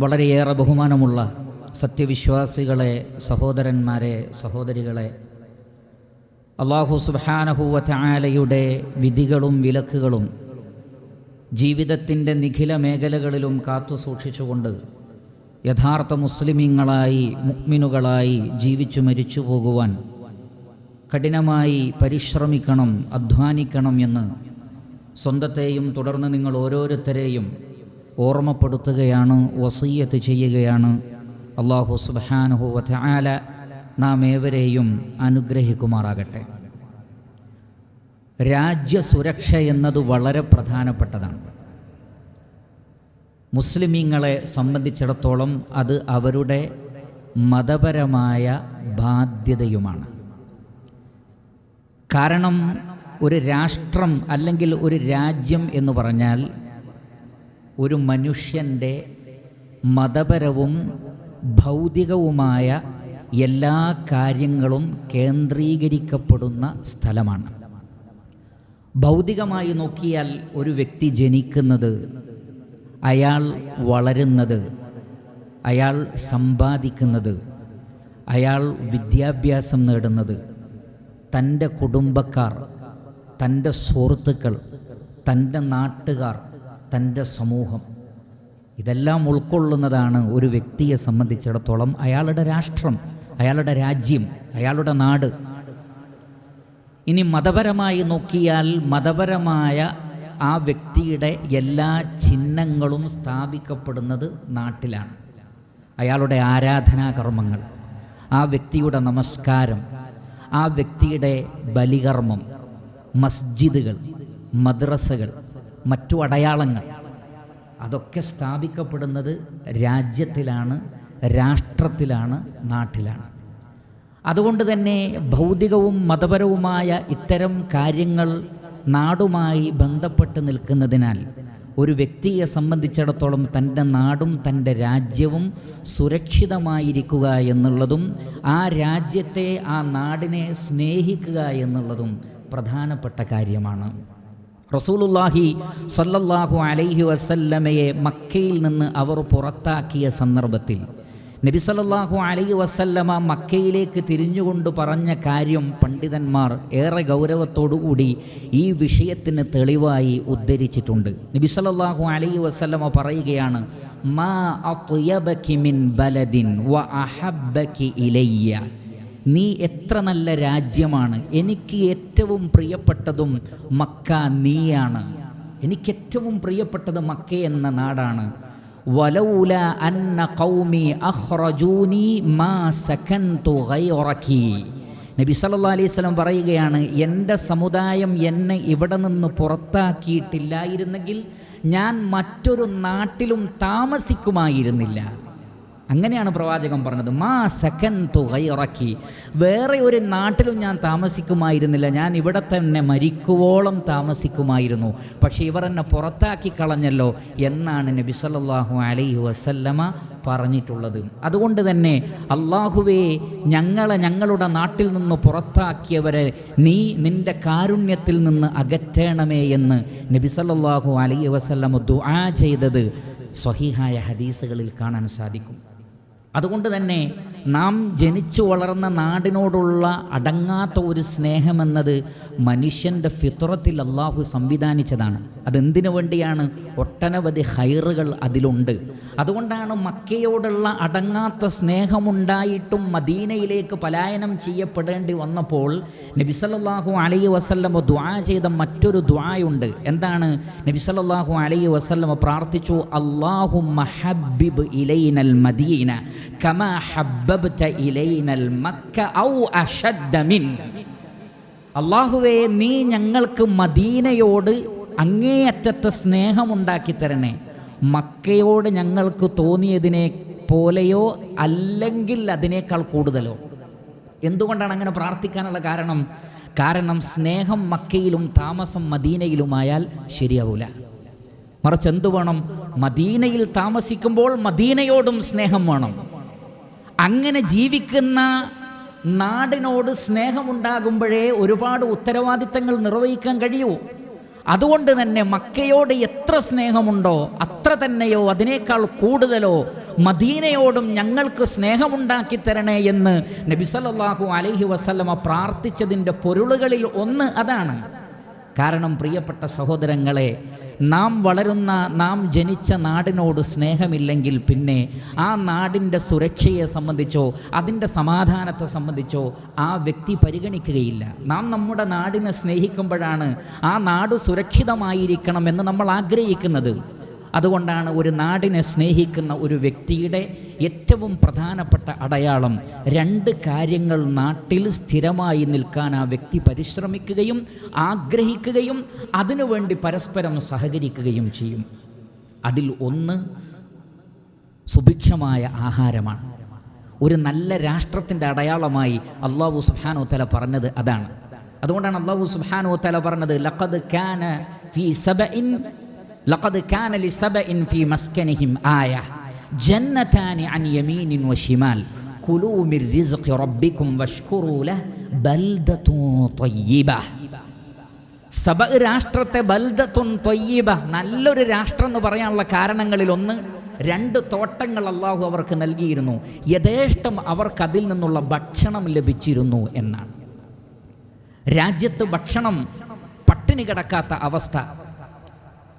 വളരെയേറെ ബഹുമാനമുള്ള സത്യവിശ്വാസികളെ സഹോദരന്മാരെ സഹോദരികളെ അള്ളാഹു സുബാനഹുവല വിധികളും വിലക്കുകളും ജീവിതത്തിന്റെ നിഖില മേഖലകളിലും കാത്തു സൂക്ഷിച്ചുകൊണ്ട് യഥാർത്ഥ മുസ്ലിമീങ്ങളായി മുക്മിനുകളായി ജീവിച്ചു മരിച്ചു പോകുവാൻ കഠിനമായി പരിശ്രമിക്കണം അധ്വാനിക്കണം എന്ന് സ്വന്തത്തെയും തുടർന്ന് നിങ്ങൾ ഓരോരുത്തരെയും ഓർമ്മപ്പെടുത്തുകയാണ് വസീയത്ത് ചെയ്യുകയാണ്. അള്ളാഹു സുബാനുഹു വല നാം ഏവരെയും അനുഗ്രഹിക്കുമാറാകട്ടെ. രാജ്യസുരക്ഷ എന്നത് വളരെ പ്രധാനപ്പെട്ടതാണ്. മുസ്ലിമീങ്ങളെ സംബന്ധിച്ചിടത്തോളം അത് അവരുടെ മതപരമായ ബാധ്യതയുമാണ്. കാരണം ഒരു രാഷ്ട്രം അല്ലെങ്കിൽ ഒരു രാജ്യം എന്ന് പറഞ്ഞാൽ ഒരു മനുഷ്യന്റെ മതപരവും ഭൗതികവുമായ എല്ലാ കാര്യങ്ങളും കേന്ദ്രീകരിക്കപ്പെടുന്ന സ്ഥലമാണ്. ഭൗതികമായി നോക്കിയാൽ ഒരു വ്യക്തി ജനിക്കുന്നത് അയാൾ വളരുന്നത് അയാൾ സമ്പാദിക്കുന്നത് അയാൾ വിദ്യാഭ്യാസം നേടുന്നത് തന്റെ കുടുംബക്കാർ തന്റെ സുഹൃത്തുക്കൾ തന്റെ നാട്ടുകാർ തന്റെ സമൂഹം. ഇതെല്ലാം ഉൾക്കൊള്ളുന്നതാണ് ഒരു വ്യക്തിയെ സംബന്ധിച്ചിടത്തോളം അയാളുടെ രാഷ്ട്രം അയാളുടെ രാജ്യം അയാളുടെ നാട്. ഇനി മതപരമായി നോക്കിയാൽ മതപരമായ ആ വ്യക്തിയുടെ എല്ലാ ചിഹ്നങ്ങളും സ്ഥാപിക്കപ്പെടുന്നത് നാട്ടിലാണ്. അയാളുടെ ആരാധനാകർമ്മങ്ങൾ ആ വ്യക്തിയുടെ നമസ്കാരം ആ വ്യക്തിയുടെ ബലികർമ്മം മസ്ജിദുകൾ മദ്രസകൾ മറ്റു അടയാളങ്ങൾ. അതൊക്കെ സ്ഥാപിക്കപ്പെടുന്നത് രാജ്യത്തിലാണ് രാഷ്ട്രത്തിലാണ് നാട്ടിലാണ്. അതുകൊണ്ട് തന്നെ ഭൗതികവും മതപരവുമായ ഇത്തരം കാര്യങ്ങൾ നാടുമായി ബന്ധപ്പെട്ട് നിൽക്കുന്നതിനാൽ ഒരു വ്യക്തിയെ സംബന്ധിച്ചിടത്തോളം തന്റെ നാടും തന്റെ രാജ്യവും സുരക്ഷിതമായിരിക്കുക എന്നുള്ളതും ആ രാജ്യത്തെ ആ നാടിനെ സ്നേഹിക്കുക എന്നുള്ളതും പ്രധാനപ്പെട്ട കാര്യമാണ്. റസൂലുല്ലാഹി സല്ലല്ലാഹു അലൈഹി വസല്ലമയെ മക്കയിൽ നിന്ന് അവർ പുറത്താക്കിയ സന്ദർഭത്തിൽ നബി സല്ലല്ലാഹു അലൈഹി വസല്ലമ മക്കയിലേക്ക് തിരിഞ്ഞുകൊണ്ട് പറഞ്ഞ കാര്യം പണ്ഡിതന്മാർ ഏറെ ഗൗരവത്തോടുകൂടി ഈ വിഷയത്തിന് തെളിവായി ഉദ്ധരിച്ചിട്ടുണ്ട്. നബി സല്ലല്ലാഹു അലൈഹി വസല്ലമ പറയുകയാണ് മാ ബലദിൻ വ അഹബ്ബകി ഇലയ്യ. നീ എത്ര നല്ല രാജ്യമാണ്. എനിക്ക് ഏറ്റവും പ്രിയപ്പെട്ടതും മക്ക നീയാണ്. എനിക്ക് ഏറ്റവും പ്രിയപ്പെട്ടത് മക്ക എന്ന നാടാണ്. വലൗല അന്ന കൗമി അഹ്റജൂനി മാ സകൻതു ഗൈറക്കി നബി സല്ലാ അലൈഹി പറയുകയാണ് എന്റെ സമുദായം എന്നെ ഇവിടെ നിന്ന് പുറത്താക്കിയിട്ടില്ലായിരുന്നെങ്കിൽ ഞാൻ മറ്റൊരു നാട്ടിലും താമസിക്കുമായിരുന്നില്ല. അങ്ങനെയാണ് പ്രവാചകൻ പറഞ്ഞത്. മാ സെക്കൻ തുകയിറക്കി വേറെ ഒരു നാട്ടിലും ഞാൻ താമസിക്കുമായിരുന്നില്ല. ഞാൻ ഇവിടെ തന്നെ മരിക്കുവോളം താമസിക്കുമായിരുന്നു. പക്ഷേ ഇവർ എന്നെ പുറത്താക്കി കളഞ്ഞല്ലോ എന്നാണ് നബി സല്ലാഹു അലൈഹി വസല്ലമ പറഞ്ഞിട്ടുള്ളത്. അതുകൊണ്ട് തന്നെ അള്ളാഹുവേ ഞങ്ങളെ ഞങ്ങളുടെ നാട്ടിൽ നിന്ന് പുറത്താക്കിയവരെ നീ നിന്റെ കാരുണ്യത്തിൽ നിന്ന് അകറ്റണമേ എന്ന് നബി സല്ലാഹു അലൈഹി വസല്ലമ ദുആ ചെയ്തത് സ്വഹീഹായ ഹദീസുകളിൽ കാണാൻ സാധിക്കും. അതുകൊണ്ട് തന്നെ നാം ജനിച്ചു വളർന്ന നാടിനോടുള്ള അടങ്ങാത്ത ഒരു സ്നേഹമെന്നത് മനുഷ്യന്റെ ഫിത്രത്തിൽ അള്ളാഹു സംവിധാനിച്ചതാണ്. അതെന്തിനു വേണ്ടിയാണ്? ഒട്ടനവധി ഹൈറുകൾ അതിലുണ്ട്. അതുകൊണ്ടാണ് മക്കയോടുള്ള അടങ്ങാത്ത സ്നേഹമുണ്ടായിട്ടും മദീനയിലേക്ക് പലായനം ചെയ്യപ്പെടേണ്ടി വന്നപ്പോൾ നബി സല്ലല്ലാഹു അലൈഹി വസല്ലമ ദ്വാ ചെയ്ത മറ്റൊരു ദ്വായുണ്ട് എന്താണ്? നബി സല്ലല്ലാഹു അലൈഹി വസല്ലമ പ്രാർത്ഥിച്ചു അള്ളാഹു മഹബിബ് ഇലൈനൽ മദീന കമാ ഹബ്ബബ്ത ഇലൈനൽ മക്ക ഔ അഷദ്ദ മിൻ. അള്ളാഹുവേ നീ ഞങ്ങൾക്ക് മദീനയോട് അങ്ങേയറ്റത്തെ സ്നേഹമുണ്ടാക്കി തരണേ. മക്കയോട് ഞങ്ങൾക്ക് തോന്നിയതിനെ പോലെയോ അല്ലെങ്കിൽ അതിനേക്കാൾ കൂടുതലോ? എന്തുകൊണ്ടാണ് അങ്ങനെ പ്രാർത്ഥിക്കാനുള്ള കാരണം? കാരണം സ്നേഹം മക്കയിലും താമസം മദീനയിലുമായാൽ ശരിയാവൂല. മറിച്ച് എന്തു വേണം? മദീനയിൽ താമസിക്കുമ്പോൾ മദീനയോടും സ്നേഹം വേണം. അങ്ങനെ ജീവിക്കുന്ന നാടിനോട് സ്നേഹമുണ്ടാകുമ്പോഴേ ഒരുപാട് ഉത്തരവാദിത്തങ്ങൾ നിർവഹിക്കാൻ കഴിയൂ. അതുകൊണ്ട് തന്നെ മക്കയോട് എത്ര സ്നേഹമുണ്ടോ അത്ര തന്നെയോ അതിനേക്കാൾ കൂടുതലോ മദീനയോടും ഞങ്ങൾക്ക് സ്നേഹമുണ്ടാക്കി തരണേ എന്ന് നബി സല്ലല്ലാഹു അലൈഹി വസല്ലമ പ്രാർത്ഥിച്ചതിന്റെ പൊരുളുകളിൽ ഒന്ന് അതാണ്. കാരണം പ്രിയപ്പെട്ട സഹോദരങ്ങളെ നാം വളരുന്ന നാം ജനിച്ച നാടിനോട് സ്നേഹമില്ലെങ്കിൽ പിന്നെ ആ നാടിന്റെ സുരക്ഷയെ സംബന്ധിച്ചോ അതിന്റെ സമാധാനത്തെ സംബന്ധിച്ചോ ആ വ്യക്തി പരിഗണിക്കുകയില്ല. നാം നമ്മുടെ നാടിനെ സ്നേഹിക്കുമ്പോഴാണ് ആ നാട് സുരക്ഷിതമായിരിക്കണം എന്ന് നമ്മൾ ആഗ്രഹിക്കുന്നത്. അതുകൊണ്ടാണ് ഒരു നാടിനെ സ്നേഹിക്കുന്ന ഒരു വ്യക്തിയുടെ ഏറ്റവും പ്രധാനപ്പെട്ട അടയാളം രണ്ട് കാര്യങ്ങൾ നാട്ടിൽ സ്ഥിരമായി നിൽക്കാൻ ആ വ്യക്തി പരിശ്രമിക്കുകയും ആഗ്രഹിക്കുകയും അതിനുവേണ്ടി പരസ്പരം സഹകരിക്കുകയും ചെയ്യും. അതിൽ ഒന്ന് സുഭിക്ഷമായ ആഹാരമാണ്. ഒരു നല്ല രാഷ്ട്രത്തിന്റെ അടയാളമായി അള്ളാഹു സുബ്ഹാനഹു തല പറഞ്ഞത് അതാണ്. അതുകൊണ്ടാണ് അള്ളാഹു സുബ്ഹാനഹു തല പറഞ്ഞത് ലഖദ് കാന ഫീ സബഇൻ കാന മസ്കനിഹിം ആയ ജന്നതാനി അൻ വശിമാൽ മിർ റിസ്ഖി രാഷ്ട്രത്തെ നല്ലൊരു രാഷ്ട്രം എന്ന് പറയാനുള്ള കാരണങ്ങളിൽ ഒന്ന് രണ്ട് തോട്ടങ്ങൾ അള്ളാഹു അവർക്ക് നൽകിയിരുന്നു. യഥേഷ്ടം അവർക്കതിൽ നിന്നുള്ള ഭക്ഷണം ലഭിച്ചിരുന്നു എന്നാണ്. രാജ്യത്ത് ഭക്ഷണം പട്ടിണി കിടക്കാത്ത അവസ്ഥ.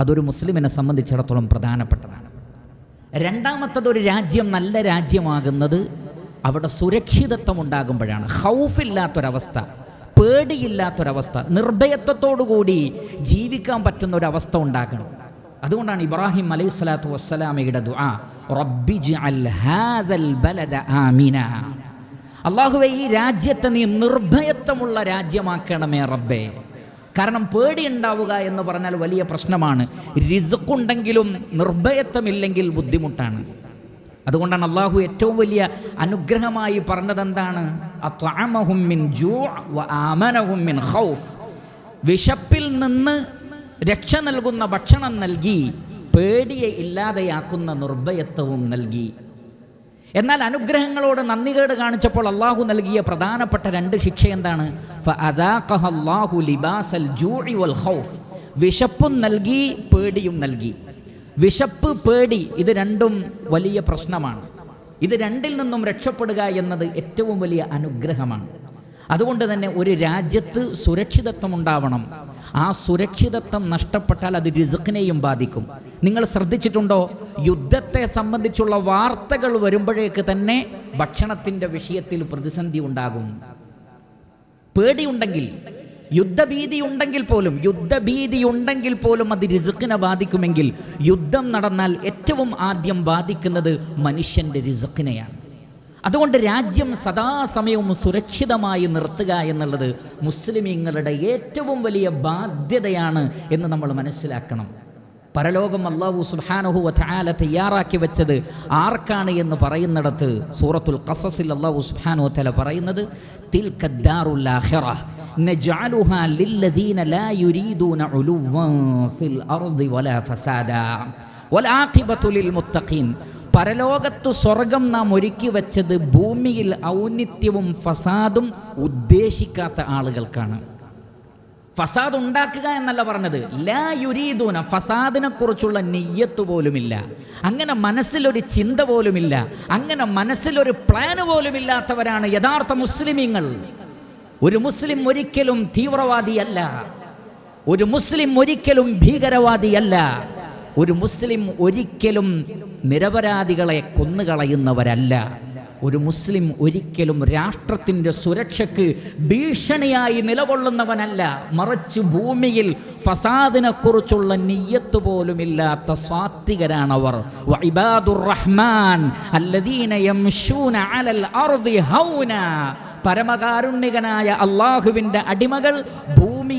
അതൊരു മുസ്ലിമിനെ സംബന്ധിച്ചിടത്തോളം പ്രധാനപ്പെട്ടതാണ്. രണ്ടാമത്തത് ഒരു രാജ്യം നല്ല രാജ്യമാകുന്നത് അവിടെ സുരക്ഷിതത്വം ഉണ്ടാകുമ്പോഴാണ് ഹൗഫില്ലാത്തൊരവസ്ഥ പേടിയില്ലാത്തൊരവസ്ഥ നിർഭയത്വത്തോടുകൂടി ജീവിക്കാൻ പറ്റുന്ന ഒരവസ്ഥ ഉണ്ടാക്കണം അതുകൊണ്ടാണ് ഇബ്രാഹിം അലൈഹി സ്വലാത്തു വസ്സലാമയുടെ ദുആ റബ്ബി ആമിന. ഈ രാജ്യത്തെ നീ നിർഭയത്വമുള്ള രാജ്യമാക്കണമേ റബ്ബേ. കാരണം പേടി ഉണ്ടാവുക എന്ന് പറഞ്ഞാൽ വലിയ പ്രശ്നമാണ്. റിസുക്കുണ്ടെങ്കിലും നിർഭയത്വമില്ലെങ്കിൽ ബുദ്ധിമുട്ടാണ്. അതുകൊണ്ടാണ് അള്ളാഹു ഏറ്റവും വലിയ അനുഗ്രഹമായി പറഞ്ഞത് എന്താണ് മിൻ ജൂ' വ മിൻ ഖൗഫ്. വിശപ്പിൽ നിന്ന് രക്ഷ നൽകുന്ന ഭക്ഷണം നൽകി പേടിയെ ഇല്ലാതെയാക്കുന്ന നിർഭയത്വവും നൽകി. എന്നാൽ അനുഗ്രഹങ്ങളോട് നന്ദികേട് കാണിച്ചപ്പോൾ അള്ളാഹു നൽകിയ പ്രധാനപ്പെട്ട രണ്ട് ശിക്ഷ എന്താണ്? വിശപ്പും നൽകി പേടിയും നൽകി. വിശപ്പ് പേടി ഇത് രണ്ടും വലിയ പ്രശ്നമാണ്. ഇത് രണ്ടിൽ നിന്നും രക്ഷപ്പെടുക എന്നത് ഏറ്റവും വലിയ അനുഗ്രഹമാണ്. അതുകൊണ്ട് തന്നെ ഒരു രാജ്യത്ത് സുരക്ഷിതത്വം ഉണ്ടാവണം. ആ സുരക്ഷിതത്വം നഷ്ടപ്പെട്ടാൽ അത് റിസുക്കിനെയും ബാധിക്കും. നിങ്ങൾ ശ്രദ്ധിച്ചിട്ടുണ്ടോ? യുദ്ധത്തെ സംബന്ധിച്ചുള്ള വാർത്തകൾ വരുമ്പോഴേക്ക് തന്നെ ഭക്ഷണത്തിന്റെ വിഷയത്തിൽ പ്രതിസന്ധി ഉണ്ടാകും. പേടിയുണ്ടെങ്കിൽ യുദ്ധഭീതി ഉണ്ടെങ്കിൽ പോലും യുദ്ധഭീതി ഉണ്ടെങ്കിൽ പോലും അത് റിസുക്കിനെ ബാധിക്കുമെങ്കിൽ യുദ്ധം നടന്നാൽ ഏറ്റവും ആദ്യം ബാധിക്കുന്നത് മനുഷ്യന്റെ റിസുക്കിനെയാണ് അതുകൊണ്ട് രാജ്യം സദാസമയവും സുരക്ഷിതമായി നിർത്തുക എന്നുള്ളത് മുസ്ലിമീങ്ങളുടെ ഏറ്റവും വലിയ ബാധ്യതയാണ് എന്ന് നമ്മൾ മനസ്സിലാക്കണം. പരലോകം അള്ളാഹു സുബ്ഹാനഹു വതആല തയ്യാറാക്കി വെച്ചത് ആർക്കാണ് എന്ന് പറയുന്നിടത്ത് സൂറത്തുൽ ഖസസിൽ അള്ളാഹു സുബ്ഹാനഹു വതആല പറയുന്നത് വലാ പരലോകത്തു സ്വർഗം നാം ഒരുക്കി വെച്ചത് ഭൂമിയിൽ ഔന്നിത്യവും ഫസാദും ഉദ്ദേശിക്കാത്ത ആളുകൾക്കാണ്. ഫസാദ് ഉണ്ടാക്കുക എന്നല്ല പറഞ്ഞത്. ലാ യുരീദൂന ഫസാദിനെ കുറിച്ചുള്ള നെയ്യത്ത് പോലുമില്ല. അങ്ങനെ മനസ്സിലൊരു ചിന്ത പോലുമില്ല. അങ്ങനെ മനസ്സിലൊരു പ്ലാന് പോലുമില്ലാത്തവരാണ് യഥാർത്ഥ മുസ്ലിമീങ്ങൾ. ഒരു മുസ്ലിം ഒരിക്കലും തീവ്രവാദിയല്ല. ഒരു മുസ്ലിം ഒരിക്കലും ഭീകരവാദിയല്ല. ഒരു മുസ്ലിം ഒരിക്കലും നിരപരാധികളെ കൊന്നുകളയുന്നവരല്ല. ഒരു മുസ്ലിം ഒരിക്കലും രാഷ്ട്രത്തിന്റെ സുരക്ഷയ്ക്ക് ഭീഷണിയായി നിലകൊള്ളുന്നവനല്ല. മറിച്ച് ഭൂമിയിൽ ഫസാദിനെക്കുറിച്ചുള്ള നെയ്യത്ത് പോലുമില്ലാത്ത സാത്വികരാണവർ റഹ്മാൻ പരമകാരുണ്യകനായ അള്ളാഹുവിന്റെ അടിമകൾ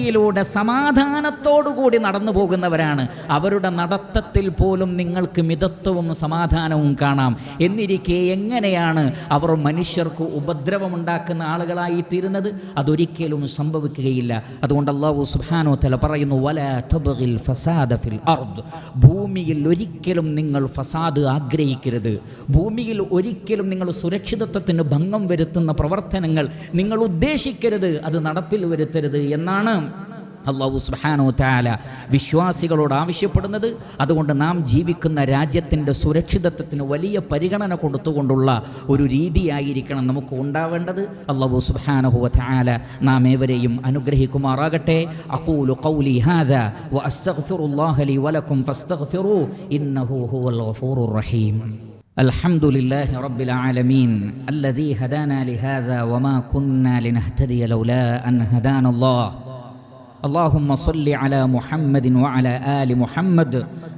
ഭൂമിയിലൂടെ സമാധാനത്തോടുകൂടി നടന്നു പോകുന്നവരാണ്. അവരുടെ നടത്തത്തിൽ പോലും നിങ്ങൾക്ക് മിതത്വവും സമാധാനവും കാണാം. എന്നിരിക്കെ എങ്ങനെയാണ് അവർ മനുഷ്യർക്ക് ഉപദ്രവമുണ്ടാക്കുന്ന ആളുകളായി തീരുന്നത്? അതൊരിക്കലും സംഭവിക്കുകയില്ല. അതുകൊണ്ട് അള്ളാഹു സുഹാനോ തല പറയുന്നു വല തബ്ഗിൽ ഫസാദ ഫിൽ അർദ്. ഭൂമിയിൽ ഒരിക്കലും നിങ്ങൾ ഫസാദ് ആഗ്രഹിക്കരുത്. ഭൂമിയിൽ ഒരിക്കലും നിങ്ങൾ സുരക്ഷിതത്വത്തിന് ഭംഗം വരുത്തുന്ന പ്രവർത്തനങ്ങൾ നിങ്ങൾ ഉദ്ദേശിക്കരുത്. അത് നടപ്പിൽ വരുത്തരുത് എന്നാണ് അള്ളാഹു സുബ്ഹാനോ താല വിശ്വാസികളോട് ആവശ്യപ്പെടുന്നത് അതുകൊണ്ട് നാം ജീവിക്കുന്ന രാജ്യത്തിൻ്റെ സുരക്ഷിതത്വത്തിന് വലിയ പരിഗണന കൊടുത്തുകൊണ്ടുള്ള ഒരു രീതിയായിരിക്കണം നമുക്ക് ഉണ്ടാവേണ്ടത് അള്ളാഹു സുബ്ഹാനഹു താല നാം ഏവരെയും അനുഗ്രഹിക്കുമാറാകട്ടെ അഖൂലു ഖൗലി ഹാദ വ അസ്തഗ്ഫിറുല്ലാഹ ലി വലക്കും ഫസ്തഗ്ഫിറൂ ഇന്നഹു ഹുവൽ ഗഫൂറുർ റഹീം الحمد لله رب العالمين الذي هدانا لهذا وما كنا لنهتدي لولا أن هدانا الله اللهم صل على محمد وعلى آل محمد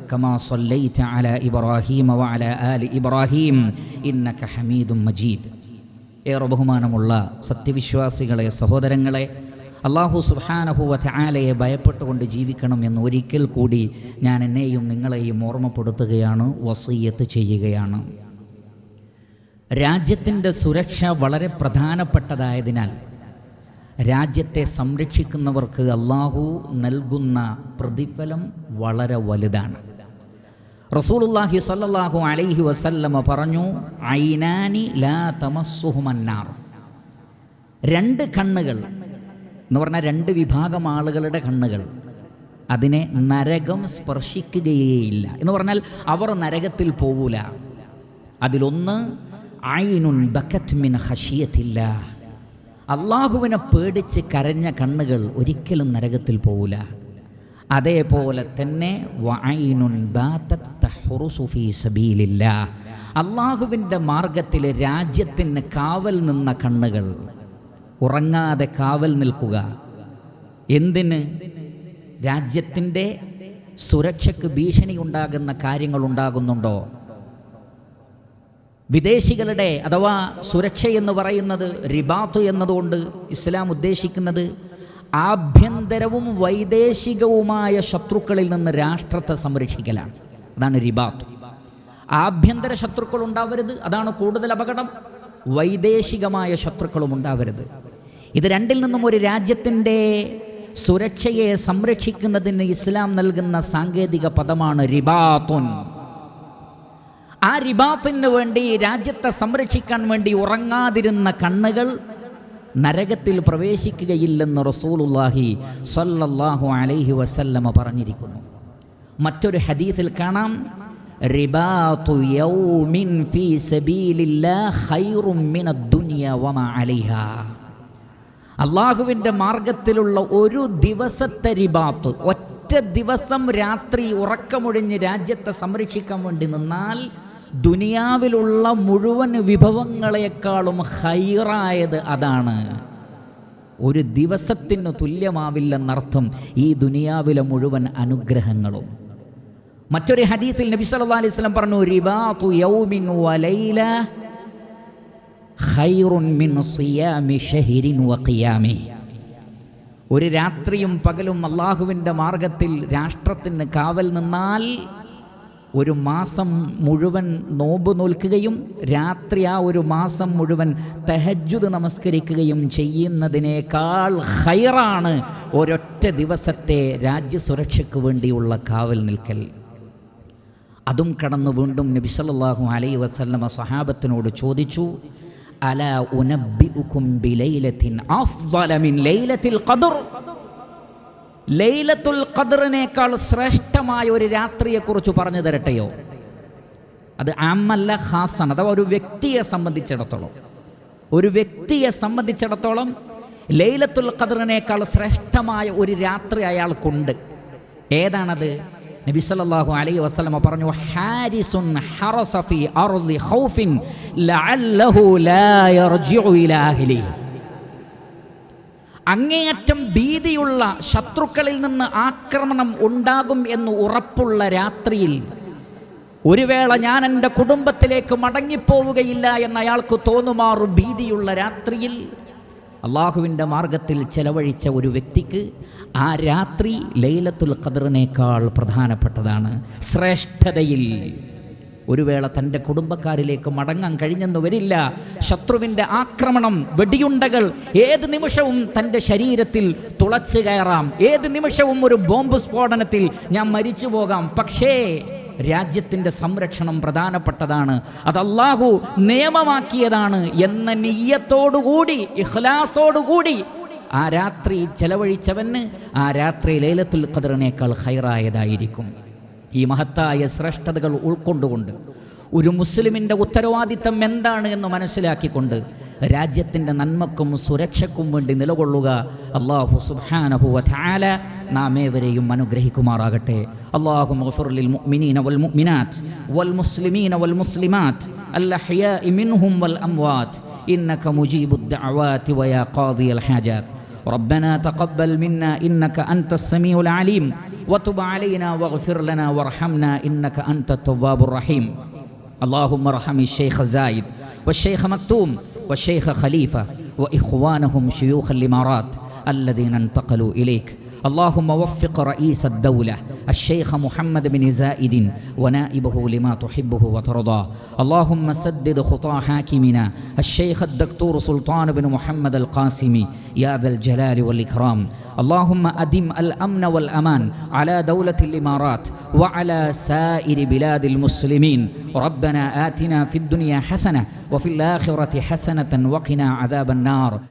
كما صليت على إبراهيم وعلى آل إبراهيم إنك حميد مجيد ഏറെ ബഹുമാനമുള്ള സത്യവിശ്വാസികളെ സഹോദരങ്ങളെ അള്ളാഹു സുബാനഹുവ ചാലയെ ഭയപ്പെട്ടുകൊണ്ട് ജീവിക്കണം എന്ന് ഒരിക്കൽ കൂടി ഞാൻ എന്നെയും നിങ്ങളെയും ഓർമ്മപ്പെടുത്തുകയാണ് വസീയത്ത് ചെയ്യുകയാണ് രാജ്യത്തിൻ്റെ സുരക്ഷ വളരെ പ്രധാനപ്പെട്ടതായതിനാൽ രാജ്യത്തെ സംരക്ഷിക്കുന്നവർക്ക് അള്ളാഹു നൽകുന്ന പ്രതിഫലം വളരെ വലുതാണ്. റസൂലുല്ലാഹി സല്ലാഹു അലൈഹി വസല്ലമ പറഞ്ഞു ഐനാനി ലാ തമസ്സുഹുമന്നാർ രണ്ട് കണ്ണുകൾ എന്ന് പറഞ്ഞാൽ രണ്ട് വിഭാഗം ആളുകളുടെ കണ്ണുകൾ. അതിനെ നരകം സ്പർശിക്കുകയേയില്ല. എന്ന് പറഞ്ഞാൽ അവർ നരകത്തിൽ പോവൂല. അതിലൊന്ന് ഐനുൻ ബക്കറ്റ് മിൻ ഹഷിയത്തില്ല അള്ളാഹുവിനെ പേടിച്ച് കരഞ്ഞ കണ്ണുകൾ ഒരിക്കലും നരകത്തിൽ പോവില്ല അതേപോലെ തന്നെ അള്ളാഹുവിന്റെ മാർഗത്തിൽ രാജ്യത്തിന് കാവൽ നിന്ന കണ്ണുകൾ ഉറങ്ങാതെ കാവൽ നിൽക്കുക. എന്തിന്? രാജ്യത്തിന്റെ സുരക്ഷയ്ക്ക് ഭീഷണി ഉണ്ടാകുന്ന കാര്യങ്ങൾ ഉണ്ടാകുന്നുണ്ടോ? വിദേശികളുടെ അഥവാ സുരക്ഷ എന്ന് പറയുന്നത് റിബാത്ത് എന്നതുകൊണ്ട് ഇസ്ലാം ഉദ്ദേശിക്കുന്നത് ആഭ്യന്തരവും വൈദേശികവുമായ ശത്രുക്കളിൽ നിന്ന് രാഷ്ട്രത്തെ സംരക്ഷിക്കലാണ്. അതാണ് റിബാത്ത്. ആഭ്യന്തര ശത്രുക്കൾ ഉണ്ടാവരുത് അതാണ് കൂടുതൽ അപകടം. വൈദേശികമായ ശത്രുക്കളും ഉണ്ടാവരുത്. ഇത് രണ്ടിൽ നിന്നും ഒരു രാജ്യത്തിന്റെ സുരക്ഷയെ സംരക്ഷിക്കുന്നതിന് ഇസ്ലാം നൽകുന്ന സാങ്കേതിക പദമാണ് റിബാത്തുൻ. ആ റിബാത്തിന് വേണ്ടി രാജ്യത്തെ സംരക്ഷിക്കാൻ വേണ്ടി ഉറങ്ങാതിരുന്ന കണ്ണുകൾ നരകത്തിൽ പ്രവേശിക്കുകയില്ലെന്ന് റസൂലുല്ലാഹി സല്ലല്ലാഹു അലൈഹി വസല്ലമ പറഞ്ഞിരിക്കുന്നു. മറ്റൊരു ഹദീസിൽ കാണാം റിബാത്തു യൗമിൻ ഫീ സബീലില്ലാഹ് ഖൈറും മിനദ് ദുനിയ വമാ അലൈഹാ. അള്ളാഹുവിന്റെ മാർഗത്തിലുള്ള ഒരു ദിവസത്തെ റിബാത്ത് ഒറ്റ ദിവസം രാത്രി ഉറക്കമൊഴിഞ്ഞ് രാജ്യത്തെ സംരക്ഷിക്കാൻ വേണ്ടി നിന്നാൽ ദുനിയാവിലുള്ള മുഴുവൻ വിഭവങ്ങളെക്കാളും ഹൈറായത് അതാണ്. ഒരു ദിവസത്തിന് തുല്യമാവില്ലെന്നർത്ഥം ഈ ദുനിയാവിലെ മുഴുവൻ അനുഗ്രഹങ്ങളും. മറ്റൊരു ഹദീസിൽ നബി സല്ലല്ലാഹു അലൈഹി വസല്ലം പറഞ്ഞു റിബാതു യൗമിൻ വലൈല ഖൈറുൻ മിൻ സിയാമി ഷഹരിൻ വഖിയാമി ഒരു രാത്രിയും പകലും അള്ളാഹുവിന്റെ മാർഗത്തിൽ രാഷ്ട്രത്തിന് കാവൽ നിന്നാൽ ഒരു മാസം മുഴുവൻ നോമ്പ് നോൽക്കുകയും രാത്രി ആ ഒരു മാസം മുഴുവൻ തെഹജുദ് നമസ്കരിക്കുകയും ചെയ്യുന്നതിനേക്കാൾ ഹൈറാണ് ഒരൊറ്റ ദിവസത്തെ രാജ്യസുരക്ഷയ്ക്ക് വേണ്ടിയുള്ള കാവൽ നിൽക്കൽ. അതും കടന്നു വീണ്ടും നബി സല്ലല്ലാഹു അലൈഹി വസല്ലമ സ്വഹാബത്തിനോട് ചോദിച്ചു അല ഉനബ്ബിഉകും ബിലൈലത്തിൻ അഫ്ളല മിൻ ലൈലത്തിൽ ഖദർ? ലൈലത്തുൽ ഖദറിനേക്കാൾ ശ്രേഷ്ഠമായ ഒരു രാത്രിയെക്കുറിച്ച് പറഞ്ഞു തരട്ടെയോ? അത് ആമല്ല ഖാസാണ്. അഥവാ ഒരു വ്യക്തിയെ സംബന്ധിച്ചിടത്തോളം. ഒരു വ്യക്തിയെ സംബന്ധിച്ചിടത്തോളം ലൈലത്തുൽ ഖദറിനേക്കാൾ ശ്രേഷ്ഠമായ ഒരു രാത്രി അയാൾക്കുണ്ട്. ഏതാണത്? നബി സല്ലല്ലാഹു അലൈഹി വസല്ലമ പറഞ്ഞു ഹാരിസുൻ ഹറസ ഫീ അർളി ഖൗഫിൻ ലഅല്ലഹു ലാ യർജിഉ ഇലാ അഹ്ലിഹി അങ്ങേയറ്റം ഭീതിയുള്ള ശത്രുക്കളിൽ നിന്ന് ആക്രമണം ഉണ്ടാകും എന്ന് ഉറപ്പുള്ള രാത്രിയിൽ ഒരു വേള ഞാൻ എന്റെ കുടുംബത്തിലേക്ക് മടങ്ങിപ്പോവുകയില്ല എന്ന് അയാൾക്ക് തോന്നുമാറു ഭീതിയുള്ള രാത്രിയിൽ അള്ളാഹുവിന്റെ മാർഗത്തിൽ ചെലവഴിച്ച ഒരു വ്യക്തിക്ക് ആ രാത്രി ലൈലത്തുൽ ഖദറിനേക്കാൾ പ്രധാനപ്പെട്ടതാണ് ശ്രേഷ്ഠതയിൽ. ഒരു വേള തന്റെ കുടുംബക്കാരിലേക്ക് മടങ്ങാൻ കഴിഞ്ഞെന്ന് വരില്ല ശത്രുവിന്റെ ആക്രമണം വെടിയുണ്ടകൾ ഏത് നിമിഷവും തന്റെ ശരീരത്തിൽ തുളച്ചു കയറാം. ഏത് നിമിഷവും ഒരു ബോംബ് സ്ഫോടനത്തിൽ ഞാൻ മരിച്ചു പോകാം. പക്ഷേ രാജ്യത്തിന്റെ സംരക്ഷണം പ്രധാനപ്പെട്ടതാണ്. അത് അള്ളാഹു നിയമമാക്കിയതാണ് എന്ന നീയത്തോടുകൂടി ഇഖ്ലാസോടുകൂടി ആ രാത്രി ചെലവഴിച്ചവന് ആ രാത്രി ലൈലത്തുൽ ഖദറിനേക്കാൾ ഹൈറായതായിരിക്കും ഈ മഹത്തായ ശ്രേഷ്ഠതകൾ ഉൾക്കൊണ്ടുകൊണ്ട് ഒരു മുസ്ലിമിൻ്റെ ഉത്തരവാദിത്തം എന്താണ് എന്ന് മനസ്സിലാക്കിക്കൊണ്ട് രാജ്യത്തിൻ്റെ നന്മക്കും സുരക്ഷയ്ക്കും വേണ്ടി നിലകൊള്ളുക അള്ളാഹു സുബ്ഹാനഹു വതആല നാം ഏവരെയും അനുഗ്രഹിക്കുമാറാകട്ടെ അള്ളാഹു മഗ്ഫിറുലിൽ മുഅ്മിനീന വൽ മുഅ്മിനാത്ത് വൽ മുസ്ലിമീന വൽ മുസ്ലിമാത്ത് അൽഅഹ്യാഇ മിൻഹും വൽ അംവാത്ത് إنك مجيب الدعوات ويا قاضي الحاجات ربنا تقبل منا إنك أنت السميع العليم وتب علينا واغفر لنا وارحمنا إنك أنت التواب الرحيم. اللهم ارحم الشيخ زايد والشيخ مكتوم والشيخ خليفة وإخوانهم شيوخ الإمارات الذين انتقلوا إليك. اللهم وفق رئيس الدولة الشيخ محمد بن زائد ونائبه لما تحبه وترضى. اللهم سدد خطى حاكمنا الشيخ الدكتور سلطان بن محمد القاسمي يا ذا الجلال والإكرام. اللهم أدم الأمن والأمان على دولة الإمارات وعلى سائر بلاد المسلمين. ربنا آتنا في الدنيا حسنة وفي الآخرة حسنة وقنا عذاب النار.